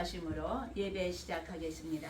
기도하심으로 예배 시작하겠습니다.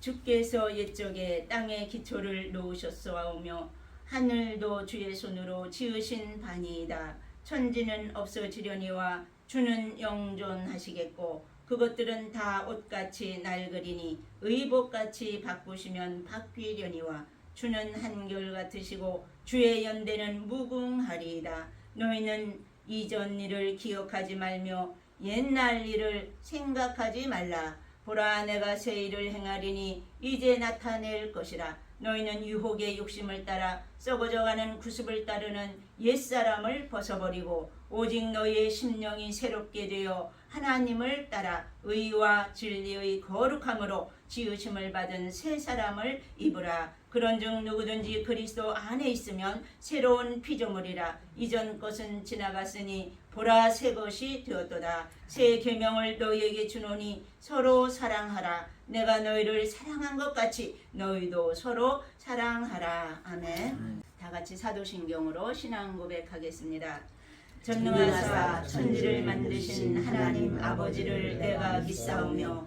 주께서 옛적에 땅의 기초를 놓으셨사오며 하늘도 주의 손으로 지으신 바니이다. 천지는 없어지려니와 주는 영존하시겠고 그것들은 다 옷같이 낡으리니 의복같이 바꾸시면 바뀌려니와 주는 한결 같으시고 주의 연대는 무궁하리이다. 너희는 이전 일을 기억하지 말며 옛날 일을 생각하지 말라. 보라 내가 새 일을 행하리니 이제 나타낼 것이라. 너희는 유혹의 욕심을 따라 썩어져가는 구습을 따르는 옛사람을 벗어버리고 오직 너희의 심령이 새롭게 되어 하나님을 따라 의와 진리의 거룩함으로 지으심을 받은 새 사람을 입으라. 그런즉 누구든지 그리스도 안에 있으면 새로운 피조물이라. 이전 것은 지나갔으니 보라 새 것이 되었도다. 새 계명을 너희에게 주노니 서로 사랑하라. 내가 너희를 사랑한 것 같이 너희도 서로 사랑하라. 아멘. 다 같이 사도신경으로 신앙 고백하겠습니다. 전능하사 천지를 만드신 하나님 아버지를 내가 믿사오며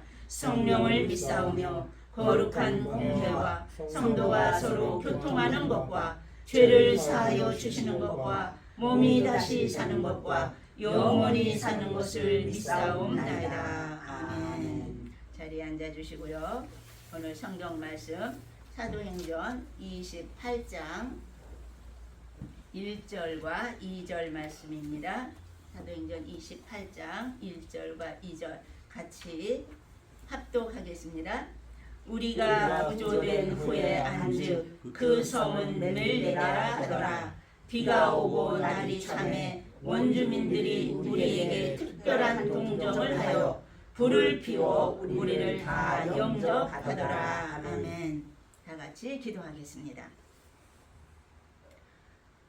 성령을 믿사오며 거룩한 공회와 성도가 서로 교통하는 것과 죄를 사하여 주시는 것과 몸이 다시 사는 것과 영원히 사는 것을 믿사옵나이다. 아멘. 자리에 앉아 주시고요. 오늘 성경 말씀 사도행전 28장 1절과 2절 말씀입니다. 사도행전 28장 1절과 2절 같이 합독하겠습니다. 우리가 구조된 후에 안즉 그 성은 멜레다라 하더라. 비가 오고 날이 참해 원주민들이 우리에게 특별한 동정을 하여 불을 피워 우리를 다 영접하더라. 아멘. 다 같이 기도하겠습니다.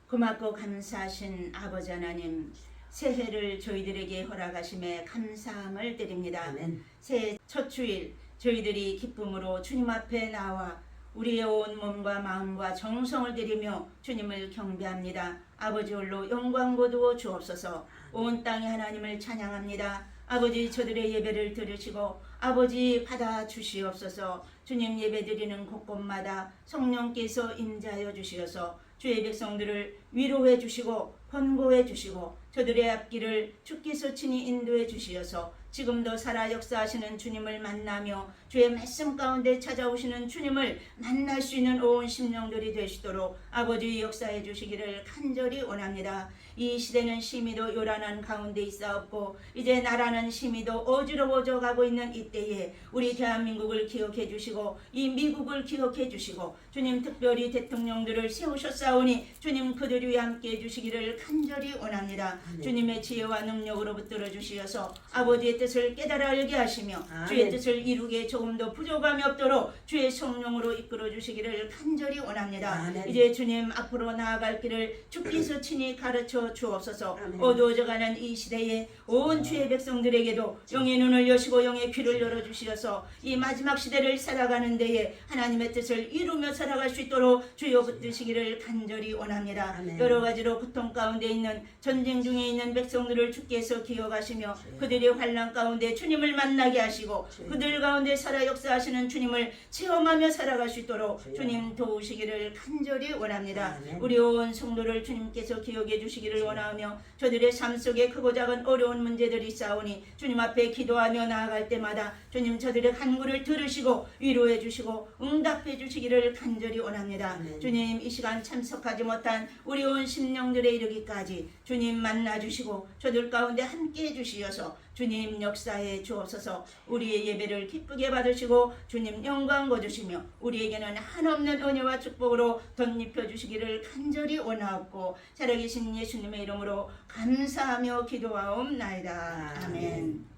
고맙고 감사하신 아버지 하나님 새해를 저희들에게 허락하심에 감사함을 드립니다. 아멘. 새해 첫 주일 저희들이 기쁨으로 주님 앞에 나와 우리의 온 몸과 마음과 정성을 드리며 주님을 경배합니다. 아버지 홀로 영광 거두어 주옵소서. 온 땅의 하나님을 찬양합니다. 아버지 저들의 예배를 들으시고 아버지 받아 주시옵소서. 주님 예배 드리는 곳곳마다 성령께서 임자하여 주시어서 주의 백성들을 위로해 주시고 권고해 주시고 저들의 앞길을 주께서 친히 인도해 주시어서 지금도 살아 역사하시는 주님을 만나며 주의 말씀 가운데 찾아오시는 주님을 만날 수 있는 온 심령들이 되시도록 아버지 역사해 주시기를 간절히 원합니다. 이 시대는 심히도 요란한 가운데 있사옵고 이제 나라는 심히도 어지러워져 가고 있는 이때에 우리 대한민국을 기억해 주시고 이 미국을 기억해 주시고 주님 특별히 대통령들을 세우셨사오니 주님 그들 위에 함께 해 주시기를 간절히 원합니다. 주님의 지혜와 능력으로 붙들어 주시어서 아버지의 뜻을 깨달아 알게 하시며 아멘. 주의 뜻을 이루기에 조금도 부족함이 없도록 주의 성령으로 이끌어 주시기를 간절히 원합니다. 아멘. 이제 주님 앞으로 나아갈 길을 주께서 친히 가르쳐 주옵소서. 아멘. 어두워져가는 이 시대에 온 주의 백성들에게도 영의 눈을 여시고 영의 귀를 열어 주시어서 이 마지막 시대를 살아가는 데에 하나님의 뜻을 이루며 살아갈 수 있도록 주여 붙드시기를 간절히 원합니다. 아멘. 여러 가지로 고통 가운데 있는 전쟁 중에 있는 백성들을 주께서 기억하시며 그들의 환란 가운데 주님을 만나게 하시고 그들 가운데 살아 역사하시는 주님을 체험하며 살아갈 수 있도록 주님 도우시기를 간절히 원합니다. 우리 온 성도를 주님께서 기억해 주시기를 원하며 저들의 삶 속에 크고 작은 어려운 문제들이 싸우니 주님 앞에 기도하며 나아갈 때마다 주님 저들의 간구를 들으시고 위로해 주시고 응답해 주시기를 간절히 원합니다. 아멘. 주님 이 시간 참석하지 못한 우리 온 심령들에 이르기까지 주님 만나 주시고 저들 가운데 함께 해 주시어서 주님 역사에 주옵소서 우리의 예배를 기쁘게 받으시고 주님 영광 거두시며 우리에게는 한없는 은혜와 축복으로 덧입혀 주시기를 간절히 원하옵고 살아계신 예수님의 이름으로 감사하며 기도하옵나이다. 아멘.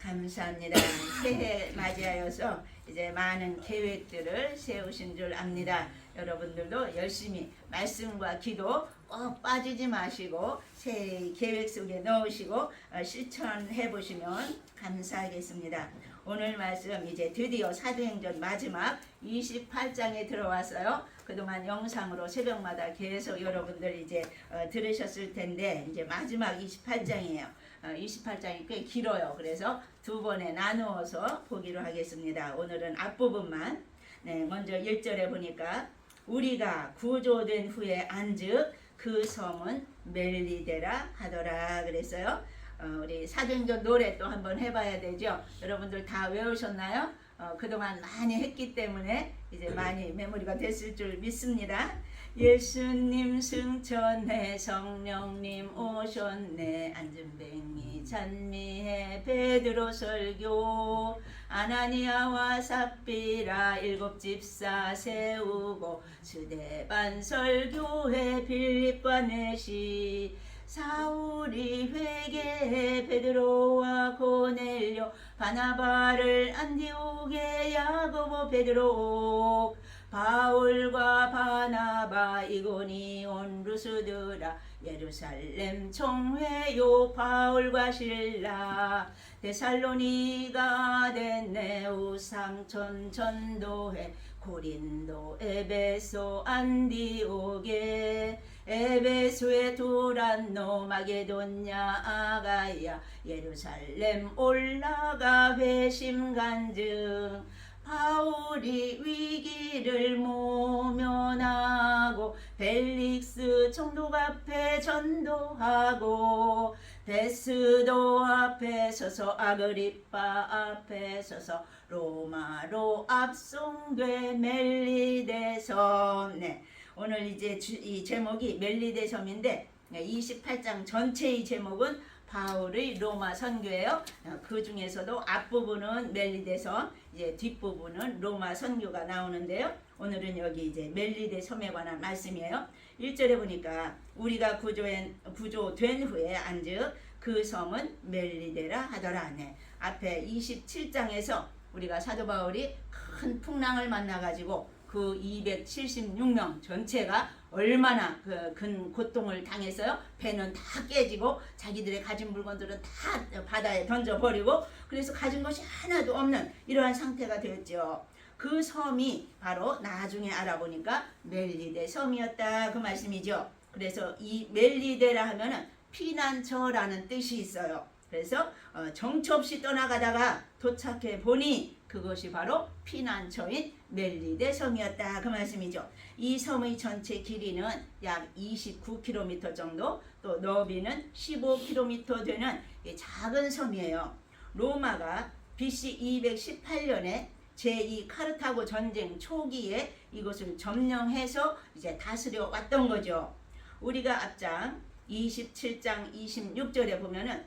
감사합니다. 새해 맞이하여서 이제 많은 계획들을 세우신 줄 압니다. 여러분들도 열심히 말씀과 기도 꼭 빠지지 마시고 새해 계획 속에 넣으시고 어, 실천해 보시면 감사하겠습니다. 오늘 말씀 이제 드디어 사도행전 마지막 28장에 들어왔어요. 그동안 영상으로 새벽마다 계속 여러분들 이제 어, 들으셨을 텐데 이제 마지막 28장이에요. 어, 28장이 꽤 길어요. 그래서 두 번에 나누어서 보기로 하겠습니다. 오늘은 앞부분만. 네, 먼저 1절에 보니까 우리가 구조된 후에 안즉 그 섬은 멜리데라 하더라 그랬어요. 어, 우리 사도행전 노래 또 한번 해봐야 되죠. 여러분들 다 외우셨나요? 어, 그동안 많이 했기 때문에 이제 많이 메모리가 됐을 줄 믿습니다. 예수님 승천해 성령님 오셨네. 안전뱅이 찬미해 베드로 설교. 아나니아와 삽비라 일곱 집사 세우고 스데반 설교해 빌립과 내시 사울이 회개해 베드로와 고넬료 바나바를 안디옥에 야고보 베드로 바울과 바나바 이고니온 루스드라 예루살렘 총회요 바울과 신라 데살로니가 됐네 우상천 전도회 고린도 에베소 안디오게 에베소에 두란노 마게도냐 아가야 예루살렘 올라가 회심 간증 바울이 위기를 모면하고 벨릭스 총독 앞에 전도하고 베스도 앞에 서서 아그리빠 앞에 서서 로마로 압송돼 멜리데섬 네. 오늘 이제 주, 이 제목이 멜리데 섬인데 28장 전체의 제목은 바울의 로마 선교예요. 어, 그 중에서도 앞부분은 멜리데 섬, 이제 뒷부분은 로마 선교가 나오는데요. 오늘은 여기 이제 멜리데 섬에 관한 말씀이에요. 1절에 보니까 우리가 구조된, 구조된 후에 안즉 그 섬은 멜리데라 하더라. 네. 앞에 27장에서 우리가 사도 바울이 큰 풍랑을 만나가지고 그 276명 전체가 얼마나 그큰 고통을 당했어요. 배는 다 깨지고 자기들의 가진 물건들은 다 바다에 던져버리고 그래서 가진 것이 하나도 없는 이러한 상태가 되었죠. 그 섬이 바로 나중에 알아보니까 멜리데 섬이었다 그 말씀이죠. 그래서 이 멜리데라 하면은 피난처라는 뜻이 있어요. 그래서 어, 정처 없이 떠나가다가 도착해 보니 그것이 바로 피난처인 멜리데 섬이었다 그 말씀이죠. 이 섬의 전체 길이는 약 29km 정도, 또 너비는 15km 되는 이 작은 섬이에요. 로마가 BC 218년에 제2 카르타고 전쟁 초기에 이것을 점령해서 이제 다스려 왔던 거죠. 우리가 앞장 27장 26절에 보면은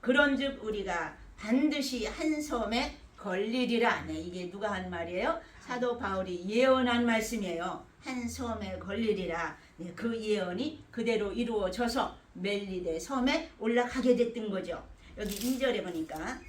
그런즉 우리가 반드시 한 섬에 걸리리라. 네, 이게 누가 한 말이에요? 사도 바울이 예언한 말씀이에요. 한 섬에 걸리리라. 네, 그 예언이 그대로 이루어져서 멜리데 섬에 올라가게 됐던 거죠. 여기 2절에 보니까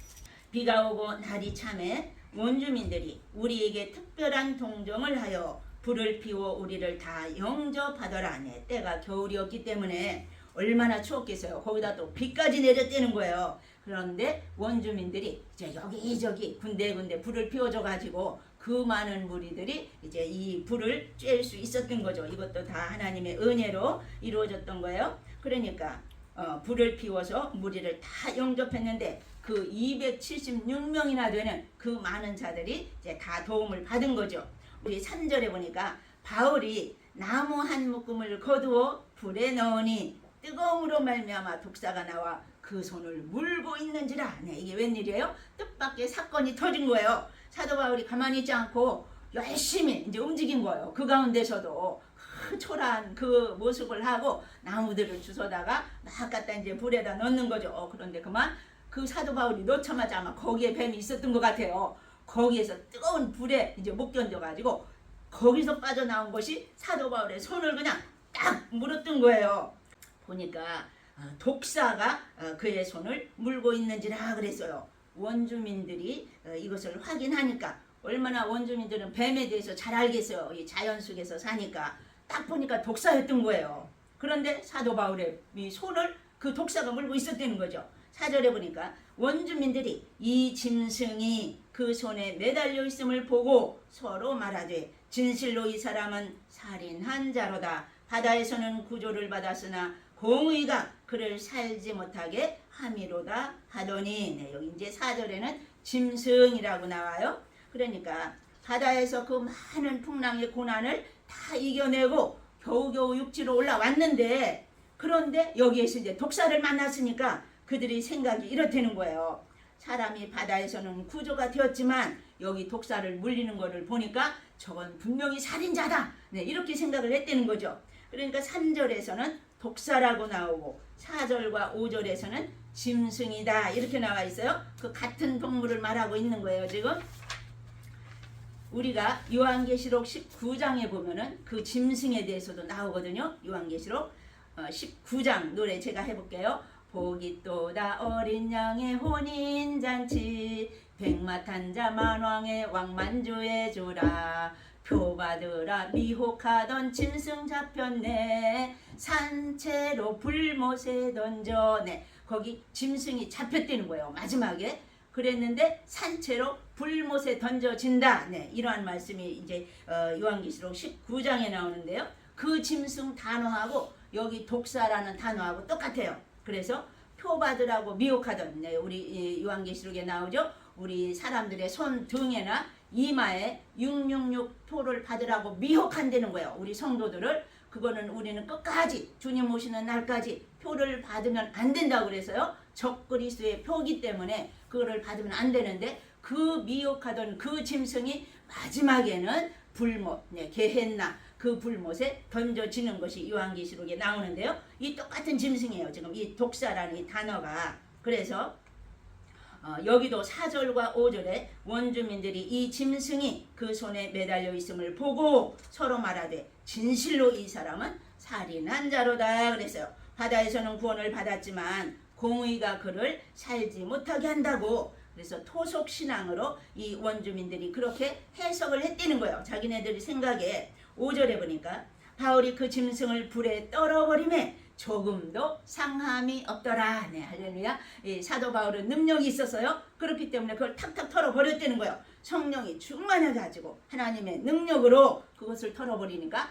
비가 오고 날이 참해 원주민들이 우리에게 특별한 동정을 하여 불을 피워 우리를 다 영접하더라. 네, 때가 겨울이었기 때문에 얼마나 추웠겠어요. 거기다 또 비까지 내렸다는 거예요. 그런데 원주민들이 이제 여기저기 군데군데 불을 피워줘 가지고 그 많은 무리들이 이제 이 불을 쬐을 수 있었던 거죠. 이것도 다 하나님의 은혜로 이루어졌던 거예요. 그러니까 어, 불을 피워서 무리를 다 영접했는데 그 276명이나 되는 그 많은 자들이 이제 다 도움을 받은 거죠. 우리 3절에 보니까 바울이 나무 한 묶음을 거두어 불에 넣으니 뜨거움으로 말미암아 독사가 나와 그 손을 물고 있는지라. 네, 이게 웬일이에요? 뜻밖의 사건이 터진 거예요. 사도 바울이 가만히 있지 않고 열심히 이제 움직인 거예요. 그 가운데서도 그 초라한 그 모습을 하고 나무들을 주워다가 막 갖다 이제 불에다 넣는 거죠. 어, 그런데 그만 그 사도 바울이 놓자마자 아마 거기에 뱀이 있었던 것 같아요. 거기에서 뜨거운 불에 이제 못 견뎌가지고 거기서 빠져나온 것이 사도 바울의 손을 그냥 딱 물었던 거예요. 보니까 어, 독사가 어, 그의 손을 물고 있는지라 그랬어요. 원주민들이 어, 이것을 확인하니까 얼마나 원주민들은 뱀에 대해서 잘 알겠어요. 이 자연 속에서 사니까 딱 보니까 독사였던 거예요. 그런데 사도 바울의 이 손을 그 독사가 물고 있었다는 거죠. 사절에 보니까 원주민들이 이 짐승이 그 손에 매달려 있음을 보고 서로 말하되 진실로 이 사람은 살인한 자로다. 바다에서는 구조를 받았으나 공의가 그를 살지 못하게 함이로다 하더니 네, 여기 이제 사절에는 짐승이라고 나와요. 그러니까 바다에서 그 많은 풍랑의 고난을 다 이겨내고 겨우겨우 육지로 올라왔는데 그런데 여기에서 이제 독사를 만났으니까 그들이 생각이 이렇다는 거예요. 사람이 바다에서는 구조가 되었지만 여기 독사를 물리는 거를 보니까 저건 분명히 살인자다. 네, 이렇게 생각을 했다는 거죠. 그러니까 3절에서는 독사라고 나오고 4절과 5절에서는 짐승이다. 이렇게 나와 있어요. 그 같은 동물을 말하고 있는 거예요, 지금. 우리가 요한계시록 19장에 보면은 그 짐승에 대해서도 나오거든요. 요한계시록 어, 19장 노래 제가 해볼게요. 복이 또다 어린 양의 혼인 잔치 백마탄 자 만왕의 왕만주의 주라 표 받으라 미혹하던 짐승 잡혔네 산채로 불못에 던져네 거기 짐승이 잡혔다는 거예요 마지막에. 그랬는데 산채로 불못에 던져진다. 네 이러한 말씀이 이제 어, 요한계시록 19장에 나오는데요. 그 짐승 단어하고 여기 독사라는 단어하고 똑같아요. 그래서 표 받으라고 미혹하던 네, 우리 이 요한계시록에 나오죠. 우리 사람들의 손 등에나 이마에 666 표를 받으라고 미혹한다는 거예요. 우리 성도들을 그거는 우리는 끝까지 주님 오시는 날까지 표를 받으면 안 된다고 그래서요. 적그리스도의 표기 때문에 그거를 받으면 안 되는데 그 미혹하던 그 짐승이 마지막에는 불못, 네, 게헨나 그 불못에 던져지는 것이 요한계시록에 나오는데요. 이 똑같은 짐승이에요. 지금 이 독사라는 이 단어가 그래서 어, 여기도 4절과 5절에 원주민들이 이 짐승이 그 손에 매달려 있음을 보고 서로 말하되 진실로 이 사람은 살인한 자로다 그랬어요. 바다에서는 구원을 받았지만 공의가 그를 살지 못하게 한다고 그래서 토속 신앙으로 이 원주민들이 그렇게 해석을 했다는 거예요. 자기네들이 생각에 5절에 보니까 바울이 그 짐승을 불에 떨어버림에 조금도 상함이 없더라. 네, 할렐루야. 이 사도 바울은 능력이 있어서요. 그렇기 때문에 그걸 탁탁 털어버렸다는 거예요. 성령이 충만해가지고 하나님의 능력으로 그것을 털어버리니까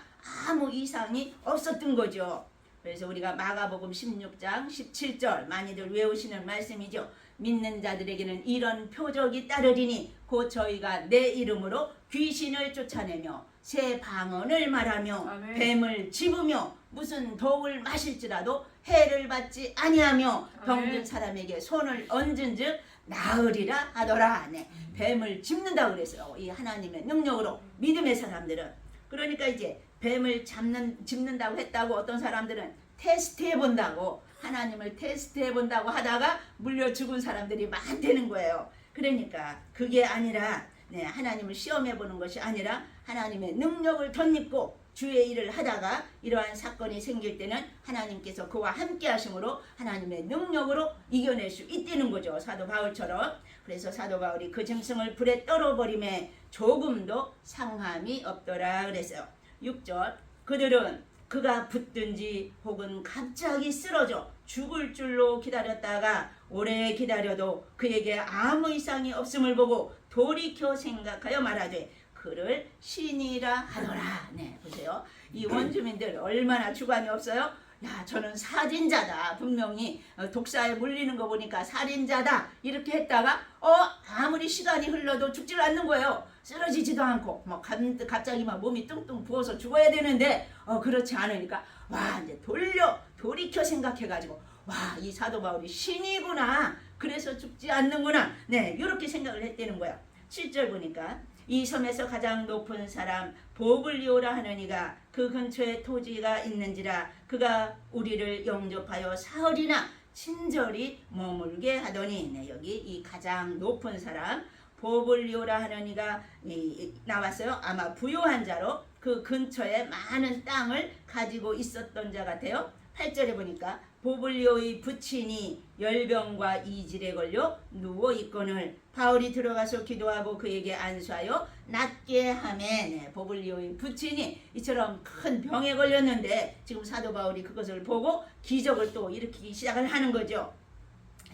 아무 이상이 없었던 거죠. 그래서 우리가 마가복음 16장 17절 많이들 외우시는 말씀이죠. 믿는 자들에게는 이런 표적이 따르리니 곧 저희가 내 이름으로 귀신을 쫓아내며 새 방언을 말하며 아멘. 뱀을 집으며 무슨 독을 마실지라도 해를 받지 아니하며 병든. 사람에게 손을 얹은즉 나으리라 하더라. 네. 뱀을 집는다 그랬어요. 이 하나님의 능력으로 믿음의 사람들은 그러니까 이제 뱀을 잡는 집는다고 했다고 어떤 사람들은 테스트해 본다고 하나님을 테스트해 본다고 하다가 물려 죽은 사람들이 많다는 거예요. 그러니까 그게 아니라 네, 하나님을 시험해 보는 것이 아니라 하나님의 능력을 덧입고 주의 일을 하다가 이러한 사건이 생길 때는 하나님께서 그와 함께 하심으로 하나님의 능력으로 이겨낼 수 있다는 거죠. 사도 바울처럼. 그래서 사도 바울이 그 짐승을 불에 떨어버림에 조금도 상함이 없더라 그랬어요. 6절 그들은 그가 붙든지 혹은 갑자기 쓰러져 죽을 줄로 기다렸다가 오래 기다려도 그에게 아무 이상이 없음을 보고 돌이켜 생각하여 말하되 그를 신이라 하더라. 네, 보세요. 이 원주민들 얼마나 주관이 없어요? 야, 저는 살인자다. 분명히 어, 독사에 물리는 거 보니까 살인자다. 이렇게 했다가 어 아무리 시간이 흘러도 죽질 않는 거예요. 쓰러지지도 않고 뭐 감- 갑자기 막 몸이 뚱뚱 부어서 죽어야 되는데 어 그렇지 않으니까 와 이제 돌려 돌이켜 생각해 가지고 와 이 사도 바울이 신이구나. 그래서 죽지 않는구나. 네 이렇게 생각을 했다는 거야. 7절 보니까 이 섬에서 가장 높은 사람 보블리오라 하느니가 그 근처에 토지가 있는지라 그가 우리를 영접하여 사흘이나 친절히 머물게 하더니 네, 여기 이 가장 높은 사람 보블리오라 하느니가 이- 이- 나왔어요. 아마 부유한 자로 그 근처에 많은 땅을 가지고 있었던 자 같아요. 8절에 보니까 보블리오의 부친이 열병과 이질에 걸려 누워 있거늘 바울이 들어가서 기도하고 그에게 안수하여 낫게 하매 네, 보블리오의 부친이 이처럼 큰 병에 걸렸는데 지금 사도 바울이 그것을 보고 기적을 또 일으키기 시작을 하는 거죠.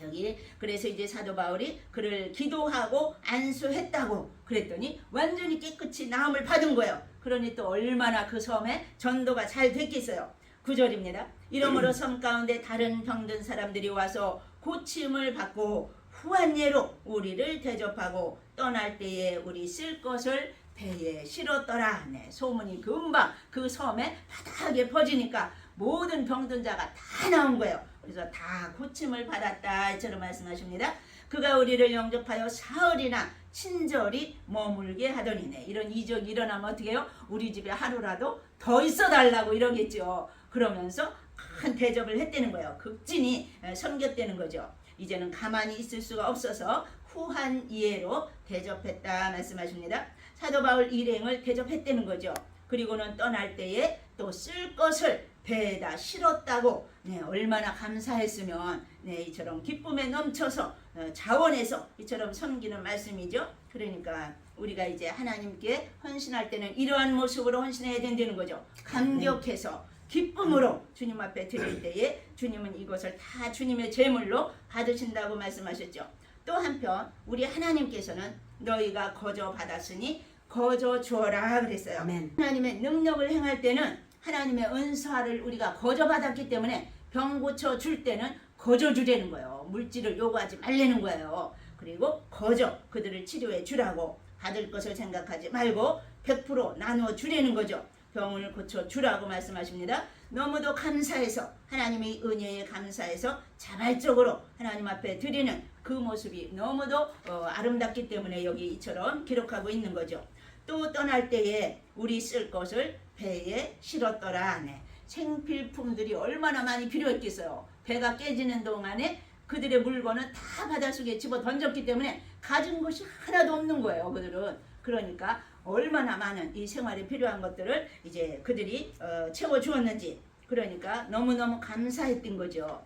여기 그래서 이제 사도 바울이 그를 기도하고 안수했다고 그랬더니 완전히 깨끗이 나음을 받은 거예요. 그러니 또 얼마나 그 섬에 전도가 잘 됐겠어요. 구절입니다 이러므로 섬 가운데 다른 병든 사람들이 와서 고침을 받고 후한 예로 우리를 대접하고 떠날 때에 우리 쓸 것을 배에 실었더라. 네, 소문이 금방 그 섬에 바닥에 퍼지니까 모든 병든 자가 다 나온 거예요. 그래서 다 고침을 받았다. 이처럼 말씀하십니다. 그가 우리를 영접하여 사흘이나 친절히 머물게 하더니네. 이런 이적이 일어나면 어떻게 해요? 우리 집에 하루라도 더 있어 달라고 이러겠죠. 그러면서 큰 대접을 했다는 거예요. 극진히 에, 섬겼다는 거죠. 이제는 가만히 있을 수가 없어서 후한 이해로 대접했다 말씀하십니다. 사도 바울 일행을 대접했다는 거죠. 그리고는 떠날 때에 또 쓸 것을 배에다 실었다고 네, 얼마나 감사했으면 네, 이처럼 기쁨에 넘쳐서 어, 자원해서 이처럼 섬기는 말씀이죠. 그러니까 우리가 이제 하나님께 헌신할 때는 이러한 모습으로 헌신해야 된다는 거죠. 감격해서 기쁨으로 주님 앞에 드릴 때에 주님은 이것을 다 주님의 제물로 받으신다고 말씀하셨죠. 또 한편 우리 하나님께서는 너희가 거저 받았으니 거저 주어라 그랬어요. 아멘. 하나님의 능력을 행할 때는 하나님의 은사를 우리가 거저 받았기 때문에 병 고쳐 줄 때는 거저 주라는 거예요. 물질을 요구하지 말라는 거예요. 그리고 거저 그들을 치료해 주라고 받을 것을 생각하지 말고 100% 나누어 주라는 거죠. 병을 고쳐 주라고 말씀하십니다. 너무도 감사해서 하나님의 은혜에 감사해서 자발적으로 하나님 앞에 드리는 그 모습이 너무도 어, 아름답기 때문에 여기 이처럼 기록하고 있는 거죠. 또 떠날 때에 우리 쓸 것을 배에 실었더라. 네. 생필품들이 얼마나 많이 필요했겠어요. 배가 깨지는 동안에 그들의 물건은 다 바닷속에 집어 던졌기 때문에 가진 것이 하나도 없는 거예요. 그들은 그러니까 얼마나 많은 이 생활에 필요한 것들을 이제 그들이 어, 채워 주었는지 그러니까 너무너무 감사했던 거죠.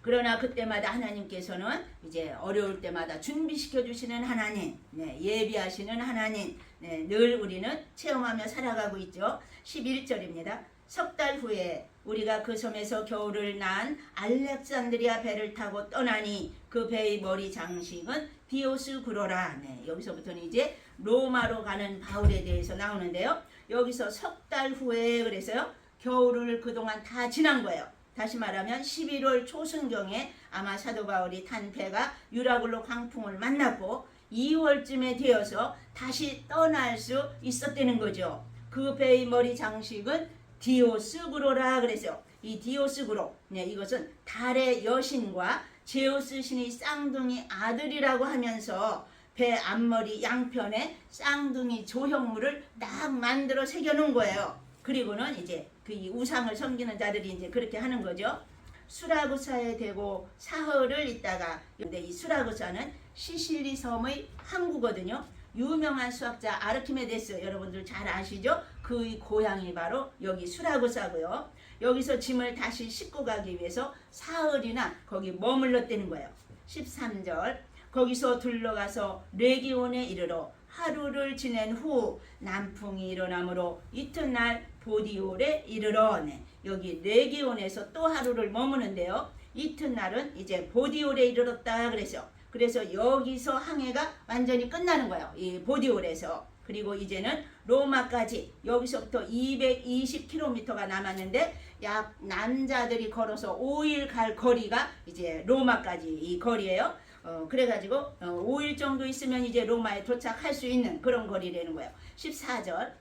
그러나 그때마다 하나님께서는 이제 어려울 때마다 준비시켜 주시는 하나님, 네, 예비하시는 하나님, 네, 늘 우리는 체험하며 살아가고 있죠. 11절입니다. 석 달 후에 우리가 그 섬에서 겨울을 난 알렉산드리아 배를 타고 떠나니 그 배의 머리 장식은 디오스 구로라. 네, 여기서부터는 이제 로마로 가는 바울에 대해서 나오는데요. 여기서 석 달 후에 그래서요. 겨울을 그동안 다 지난 거예요. 다시 말하면 11월 초순경에 아마 사도 바울이 탄 배가 유라굴로 광풍을 만났고 2월쯤에 되어서 다시 떠날 수 있었다는 거죠. 그 배의 머리 장식은 디오스그로라 그래서 이 디오스그로 네, 이것은 달의 여신과 제우스 신의 쌍둥이 아들이라고 하면서 배 앞머리 양편에 쌍둥이 조형물을 딱 만들어 새겨 놓은 거예요. 그리고는 이제 그이 우상을 섬기는 자들이 이제 그렇게 하는 거죠. 수라구사에 대고 사흘을 있다가 근데 이 수라구사는 시실리 섬의 항구거든요. 유명한 수학자 아르키메데스 여러분들 잘 아시죠? 그 고향이 바로 여기 수라구사고요. 여기서 짐을 다시 싣고 가기 위해서 사흘이나 거기 머물렀다는 거예요. 13절 거기서 둘러가서 레기온에 이르러 하루를 지낸 후 남풍이 일어나므로 이튿날 보디올에 이르러 네, 여기 레기온에서 또 하루를 머무는데요. 이튿날은 이제 보디올에 이르렀다 그래서 그래서 여기서 항해가 완전히 끝나는 거예요. 이 보디올에서 그리고 이제는 로마까지 여기서부터 220km가 남았는데 약 남자들이 걸어서 5일 갈 거리가 이제 로마까지 이 거리예요. 어, 그래가지고 어, 5일 정도 있으면 이제 로마에 도착할 수 있는 그런 거리라는 거예요. 14절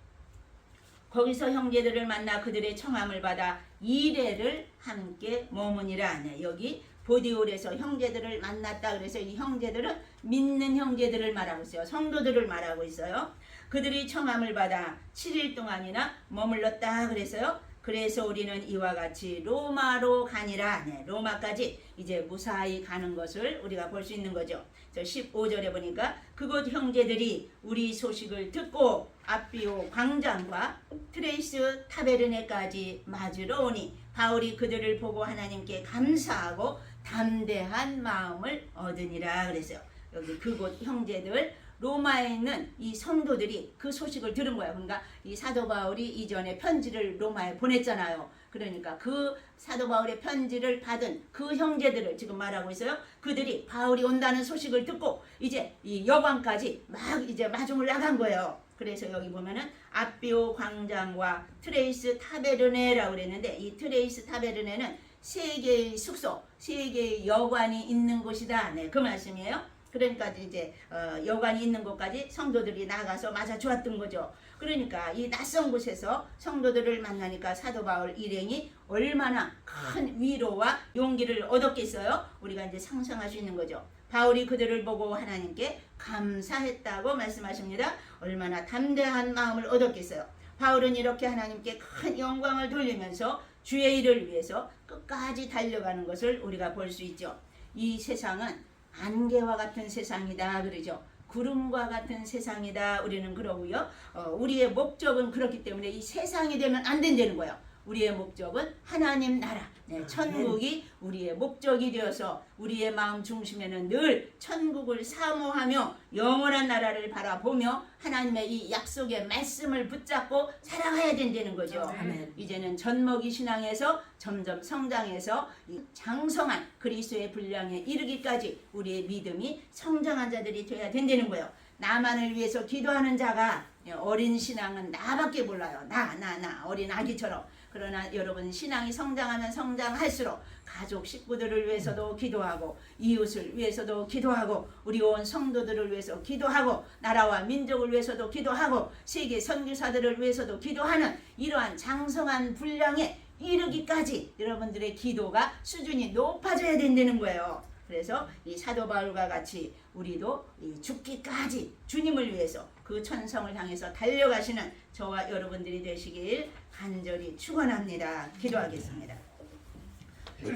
거기서 형제들을 만나 그들의 청함을 받아 이래를 함께 머무니라 네, 여기 보디올에서 형제들을 만났다 그래서 이 형제들은 믿는 형제들을 말하고 있어요. 성도들을 말하고 있어요. 그들이 청함을 받아 7일 동안이나 머물렀다 그래서요. 그래서 우리는 이와 같이 로마로 가니라. 네, 로마까지 이제 무사히 가는 것을 우리가 볼 수 있는 거죠. 저 15절에 보니까 그곳 형제들이 우리 소식을 듣고 아비오 광장과 트레이스 타베르네까지 맞으러 오니 바울이 그들을 보고 하나님께 감사하고 담대한 마음을 얻으니라 그랬어요. 여기 그곳 형제들 로마에 있는 이 성도들이 그 소식을 들은 거야. 그러니까 이 사도 바울이 이전에 편지를 로마에 보냈잖아요. 그러니까 그 사도 바울의 편지를 받은 그 형제들을 지금 말하고 있어요. 그들이 바울이 온다는 소식을 듣고 이제 이 여관까지 막 이제 마중을 나간 거예요. 그래서 여기 보면은 아비오 광장과 트레이스 타베르네라고 그랬는데 이 트레이스 타베르네는 세 개의 숙소, 세 개의 여관이 있는 곳이다. 네, 그 말씀이에요. 그러니까 이제 어, 여관이 있는 곳까지 성도들이 나가서 맞아 주었던 거죠. 그러니까 이 낯선 곳에서 성도들을 만나니까 사도 바울 일행이 얼마나 큰 위로와 용기를 얻었겠어요. 우리가 이제 상상할 수 있는 거죠. 바울이 그들을 보고 하나님께 감사했다고 말씀하십니다. 얼마나 담대한 마음을 얻었겠어요. 바울은 이렇게 하나님께 큰 영광을 돌리면서 주의 일을 위해서 끝까지 달려가는 것을 우리가 볼 수 있죠. 이 세상은 안개와 같은 세상이다 그러죠. 구름과 같은 세상이다 우리는 그러고요. 어, 우리의 목적은 그렇기 때문에 이 세상이 되면 안 된다는 거예요. 우리의 목적은 하나님 나라, 네, 천국이 우리의 목적이 되어서 우리의 마음 중심에는 늘 천국을 사모하며 영원한 나라를 바라보며 하나님의 이 약속의 말씀을 붙잡고 살아가야 된다는 거죠. 아멘. 이제는 젖먹이 신앙에서 점점 성장해서 이 장성한 그리스도의 분량에 이르기까지 우리의 믿음이 성장한 자들이 되어야 된다는 거예요. 나만을 위해서 기도하는 자가 어린 신앙은 나밖에 몰라요. 나, 나, 나. 어린 아기처럼. 그러나 여러분 신앙이 성장하면 성장할수록 가족 식구들을 위해서도 기도하고 이웃을 위해서도 기도하고 우리 온 성도들을 위해서 기도하고 나라와 민족을 위해서도 기도하고 세계 선교사들을 위해서도 기도하는 이러한 장성한 분량에 이르기까지 여러분들의 기도가 수준이 높아져야 된다는 거예요. 그래서 이 사도 바울과 같이 우리도 이 죽기까지 주님을 위해서 그 천성을 향해서 달려가시는 저와 여러분들이 되시길 간절히 축원합니다. 기도하겠습니다.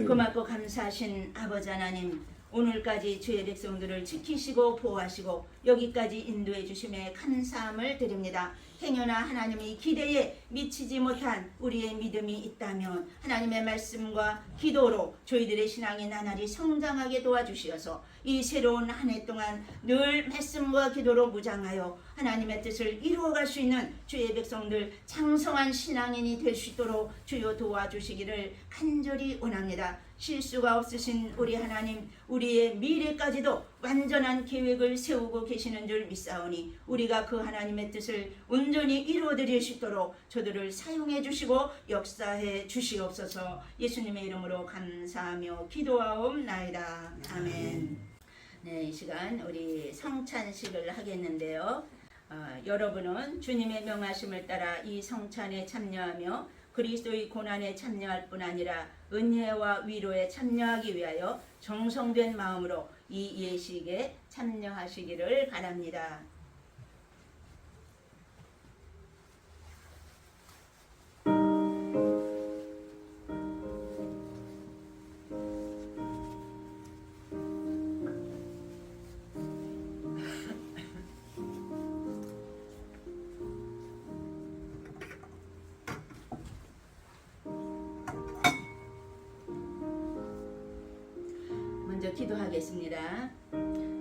고맙고 감사하신 아버지 하나님 오늘까지 주의 백성들을 지키시고 보호하시고 여기까지 인도해 주심에 감사함을 드립니다. 행여나 하나님의 기대에 미치지 못한 우리의 믿음이 있다면 하나님의 말씀과 기도로 저희들의 신앙이 나날이 성장하게 도와주시어서 이 새로운 한 해 동안 늘 말씀과 기도로 무장하여 하나님의 뜻을 이루어갈 수 있는 주의 백성들 장성한 신앙인이 될 수 있도록 주여 도와주시기를 간절히 원합니다. 실수가 없으신 우리 하나님 우리의 미래까지도 완전한 계획을 세우고 계시는 줄 믿사오니 우리가 그 하나님의 뜻을 온전히 이루어드릴 수 있도록 저들을 사용해 주시고 역사해 주시옵소서 예수님의 이름으로 감사하며 기도하옵나이다 아멘 네, 이 시간 우리 성찬식을 하겠는데요. 어, 여러분은 주님의 명하심을 따라 이 성찬에 참여하며 그리스도의 고난에 참여할 뿐 아니라 은혜와 위로에 참여하기 위하여 정성된 마음으로 이 예식에 참여하시기를 바랍니다. 먼저 기도하겠습니다.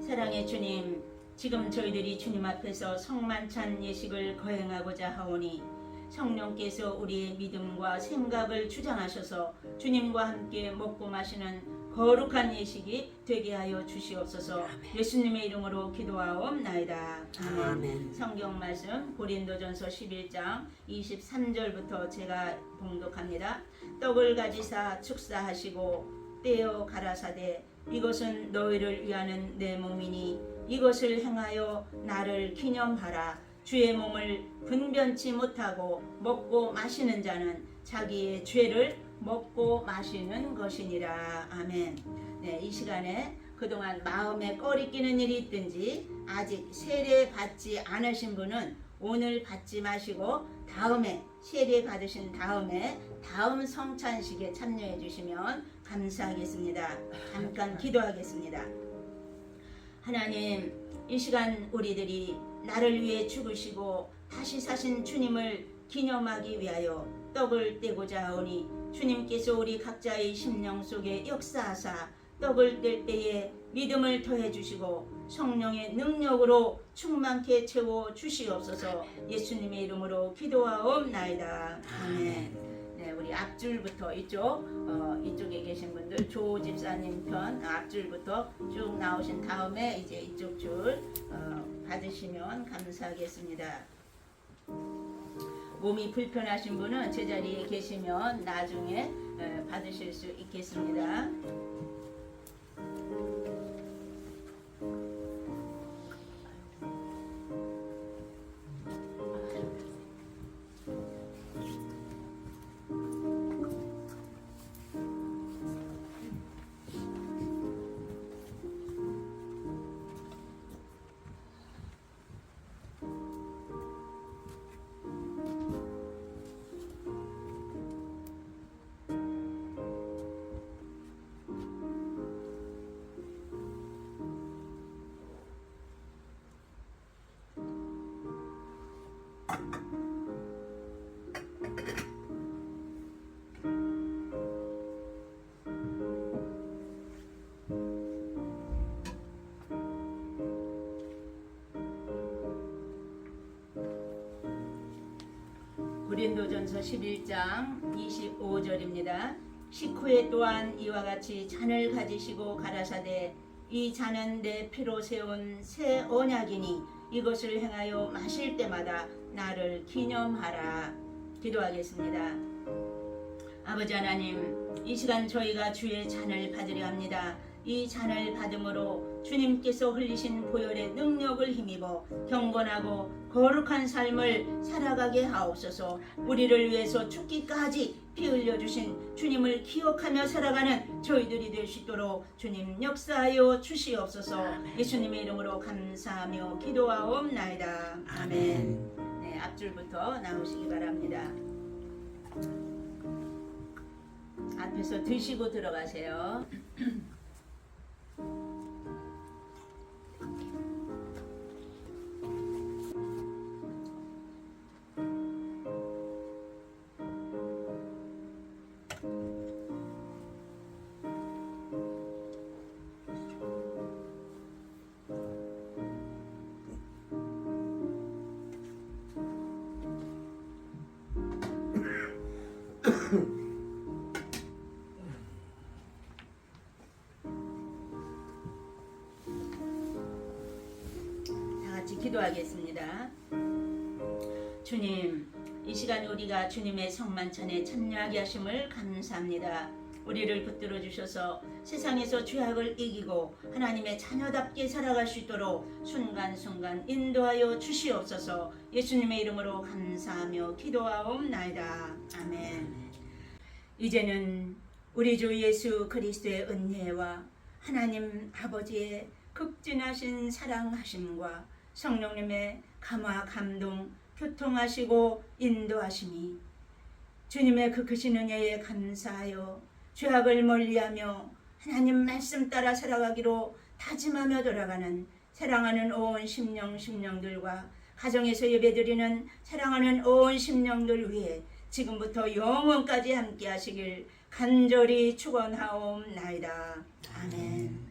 사랑의 주님, 지금 저희들이 주님 앞에서 성만찬 예식을 거행하고자 하오니 성령께서 우리의 믿음과 생각을 주장하셔서 주님과 함께 먹고 마시는 거룩한 예식이 되게 하여 주시옵소서. 예수님의 이름으로 기도하옵나이다. 아멘. 아멘. 성경 말씀 고린도전서 11장 23절부터 제가 봉독합니다. 떡을 가지사 축사하시고 떼어 가라사대 이것은 너희를 위하는 내 몸이니 이것을 행하여 나를 기념하라. 주의 몸을 분변치 못하고 먹고 마시는 자는 자기의 죄를 먹고 마시는 것이니라. 아멘. 네, 이 시간에 그동안 마음에 꺼리 끼는 일이 있든지 아직 세례 받지 않으신 분은 오늘 받지 마시고 다음에 세례 받으신 다음에 다음 성찬식에 참여해 주시면 감사하겠습니다. 잠깐 기도하겠습니다. 하나님, 이 시간 우리들이 나를 위해 죽으시고 다시 사신 주님을 기념하기 위하여 떡을 떼고자 하오니 주님께서 우리 각자의 심령 속에 역사하사 떡을 뗄 때에 믿음을 더해 주시고 성령의 능력으로 충만케 채워 주시옵소서 예수님의 이름으로 기도하옵나이다. 아멘. 네, 우리 앞줄부터 이쪽 어, 이쪽에 계신 분들 조 집사님 편 앞줄부터 쭉 나오신 다음에 이제 이쪽 줄 어, 받으시면 감사하겠습니다. 몸이 불편하신 분은 제자리에 계시면 나중에 에, 받으실 수 있겠습니다. 고린도전서 11장 25절입니다. 식후에 또한 이와 같이 잔을 가지시고 가라사대 이 잔은 내 피로 세운 새 언약이니 이것을 행하여 마실 때마다 나를 기념하라. 기도하겠습니다. 아버지 하나님, 이 시간 저희가 주의 잔을 받으려 합니다. 이 잔을 받음으로 주님께서 흘리신 보혈의 능력을 힘입어 경건하고 거룩한 삶을 살아가게 하옵소서. 우리를 위해서 죽기까지 피 흘려 주신 주님을 기억하며 살아가는 저희들이 될 수 있도록 주님 역사하여 주시옵소서. 예수님의 이름으로 감사하며 기도하옵나이다. 아멘. 네, 앞줄부터 나오시기 바랍니다. 앞에서 드시고 들어가세요. 이 시간 우리가 주님의 성만찬에 참여하게 하심을 감사합니다. 우리를 붙들어 주셔서 세상에서 죄악을 이기고 하나님의 자녀답게 살아갈 수 있도록 순간순간 인도하여 주시옵소서 예수님의 이름으로 감사하며 기도하옵나이다. 아멘. 이제는 우리 주 예수 그리스도의 은혜와 하나님 아버지의 극진하신 사랑하심과 성령님의 감화 감동 교통하시고 인도하심이 주님의 그 크신 은혜에 감사하여 죄악을 멀리하며 하나님 말씀 따라 살아가기로 다짐하며 돌아가는 사랑하는 온 심령 심령들과 가정에서 예배드리는 사랑하는 온 심령들 위해 지금부터 영원까지 함께 하시길 간절히 축원하옵나이다. 아멘.